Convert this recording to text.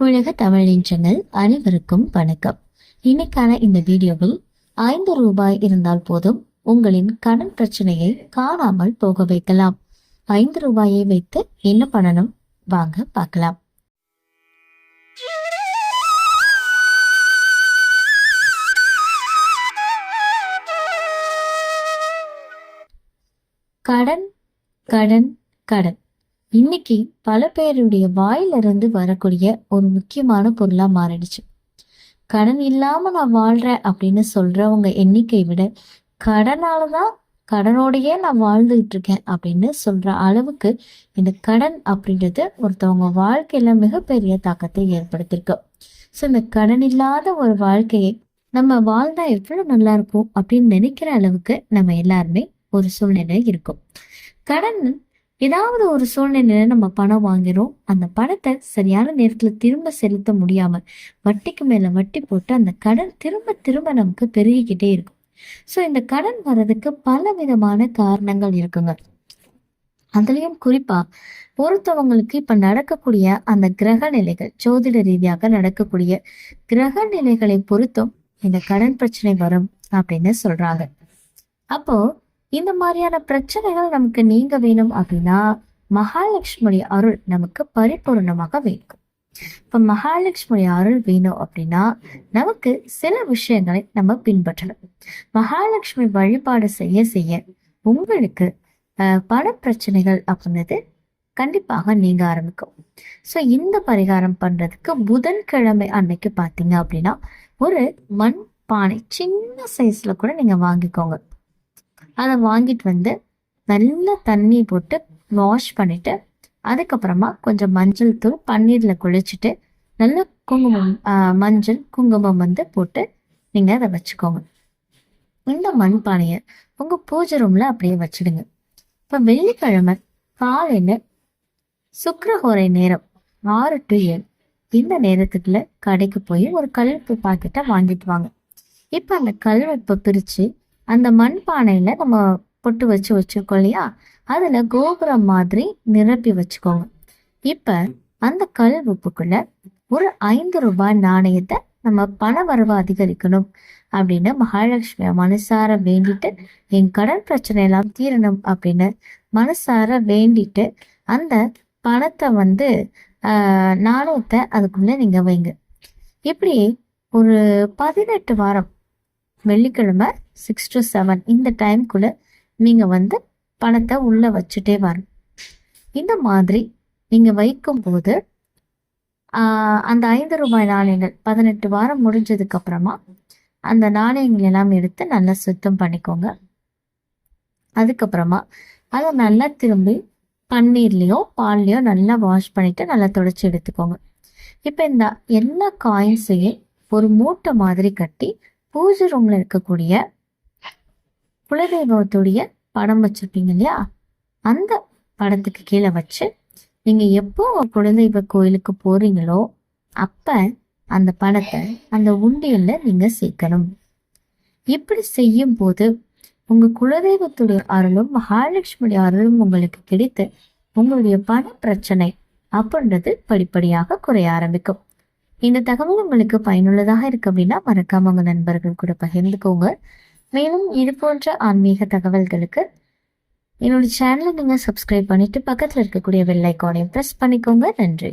உலக தமிழின்றங்கள் அனைவருக்கும் வணக்கம். இன்னைக்கான இந்த வீடியோவில் ஐந்து ரூபாய் இருந்தால் போதும் உங்களின் கடன் பிரச்சனையை காணாமல் போக வைக்கலாம். ஐந்து ரூபாயை வைத்து என்ன பண்ணணும்? வாங்க பார்க்கலாம். கடன் கடன் கடன். இன்னைக்கு பல பேருடைய வாயிலிருந்து வரக்கூடிய ஒரு முக்கியமான பொருளாக மாறிடுச்சு. கடன் இல்லாமல் நான் வாழ்றேன் அப்படின்னு சொல்றவங்க எண்ணிக்கை விட கடனால தான் கடனோடையே நான் வாழ்ந்துகிட்டு இருக்கேன் அப்படின்னு சொல்கிற அளவுக்கு இந்த கடன் அப்படின்றது ஒருத்தவங்க வாழ்க்கையில மிகப்பெரிய தாக்கத்தை ஏற்படுத்தியிருக்கு. ஸோ இந்த கடன் இல்லாத ஒரு வாழ்க்கையை நம்ம வாழ்ந்தா எவ்வளோ நல்லா இருக்கும் அப்படின்னு நினைக்கிற அளவுக்கு நம்ம எல்லாருமே ஒரு சூழ்நிலை இருக்கும். கடன் ஏதாவது ஒரு சூழ்நிலையில நம்ம பணம் வாங்கிறோம் அந்த பணத்தை சரியான நேரத்துல திரும்ப செலுத்த முடியாம வட்டிக்கு மேல வட்டி போட்டு அந்த கடன் திரும்ப திரும்ப நமக்கு பெருகிக்கிட்டே இருக்கும். ஸோ இந்த கடன் வர்றதுக்கு பல விதமான காரணங்கள் இருக்குங்க. அதுலயும் குறிப்பா பொறுத்தவங்களுக்கு இப்ப நடக்கக்கூடிய அந்த கிரக நிலைகள் ஜோதிட ரீதியாக நடக்கக்கூடிய கிரக நிலைகளை பொறுத்தும் இந்த கடன் பிரச்சனை வரும் அப்படின்னு சொல்றாங்க. அப்போ இந்த மாதிரியான பிரச்சனைகள் நமக்கு நீங்க வேணும் அப்படின்னா மகாலட்சுமி அருள் நமக்கு பரிபூர்ணமாக வேணும் இப்ப மகாலட்சுமி அருள் வேணும் அப்படின்னா நமக்கு சில விஷயங்களை நம்ம பின்பற்றணும். மகாலட்சுமி வழிபாடு செய்ய செய்ய உங்களுக்கு பல பிரச்சனைகள் அப்படின்றது கண்டிப்பாக நீங்க ஆரம்பிக்கும். ஸோ இந்த பரிகாரம் பண்றதுக்கு புதன்கிழமை அன்னைக்கு பார்த்தீங்க அப்படின்னா ஒரு மண் பானை சின்ன சைஸ்ல கூட நீங்க வாங்கிக்கோங்க. அதை வாங்கிட்டு வந்து நல்லா தண்ணி போட்டு வாஷ் பண்ணிட்டு அதுக்கப்புறமா கொஞ்சம் மஞ்சள் தூள் பன்னீரில் குளிச்சுட்டு நல்லா குங்குமம் மஞ்சள் குங்குமம் வந்து போட்டு நீங்கள் அதை வச்சுக்கோங்க. இந்த மண்பானையை உங்கள் பூஜை ரூமில் அப்படியே வச்சுடுங்க. இப்போ வெள்ளிக்கிழமை காலையில் சுக்கரஹோரை நேரம் ஆறு டு ஏழு. இந்த நேரத்துக்குள்ள கடைக்கு போய் ஒரு கல்வெப்பு பாக்கெட்டை வாங்கிட்டு வாங்க. இப்போ அந்த கல்வெப்பை பிரித்து அந்த மண்பானையில் நம்ம பொட்டு வச்சு வச்சுருக்கோம் இல்லையா? அதில் கோபுரம் மாதிரி நிரப்பி வச்சுக்கோங்க. இப்போ அந்த கல் உப்புக்குள்ள ஒரு ஐந்து ரூபாய் நாணயத்தை நம்ம பண வரவு அதிகரிக்கணும் அப்படின்னு மகாலட்சுமி மனசார வேண்டிட்டு என் கடன் பிரச்சனை எல்லாம் தீரணும் அப்படின்னு மனசார வேண்டிட்டு அந்த பணத்தை வந்து நாணயத்தை அதுக்குள்ளே நீங்கள் வைங்க. இப்படி ஒரு பதினெட்டு வாரம் வெள்ளிக்கிழமை சிக்ஸ் டு செவன் இந்த டைம்குள்ளே நீங்கள் வந்து பணத்தை உள்ளே வச்சுட்டே வரணும். இந்த மாதிரி நீங்கள் வைக்கும்போது அந்த ஐந்து ரூபாய் நாணயங்கள் பதினெட்டு வாரம் முடிஞ்சதுக்கு அப்புறமா அந்த நாணயங்கள் எல்லாம் எடுத்து நல்லா சுத்தம் பண்ணிக்கோங்க. அதுக்கப்புறமா அதை நல்லா திரும்பி பன்னீர்லேயோ பால்லையோ நல்லா வாஷ் பண்ணிவிட்டு நல்லா தொடச்சி எடுத்துக்கோங்க. இப்போ இந்த எல்லா காயின்ஸையும் ஒரு மூட்டை மாதிரி கட்டி பூஜை ரூமில் இருக்கக்கூடிய குலதெய்வத்துடைய படம் வச்சிருப்பீங்க இல்லையா? அந்த படத்துக்கு கீழே வச்சு நீங்க எப்போ குலதெய்வ கோயிலுக்கு போறீங்களோ அப்ப அந்த படத்தை அந்த உண்டியல்ல நீங்க சேர்க்கணும். இப்படி செய்யும் போது உங்க குலதெய்வத்துடைய அருளும் மகாலட்சுமியுடைய அருளும் உங்களுக்கு கிடைத்து உங்களுடைய பண பிரச்சனை அப்படின்றது படிப்படியாக குறைய ஆரம்பிக்கும். இந்த தகவல் உங்களுக்கு பயனுள்ளதாக இருக்கு அப்படின்னா மறக்காம உங்க நண்பர்கள் கூட பகிர்ந்துக்கோங்க. மேலும் இது போன்ற ஆன்மீக தகவல்களுக்கு என்னோட சேனலை நீங்கள் சப்ஸ்கிரைப் பண்ணிவிட்டு பக்கத்தில் இருக்கக்கூடிய வெள்ளைக்கானையும் ப்ரெஸ் பண்ணிக்கோங்க. நன்றி.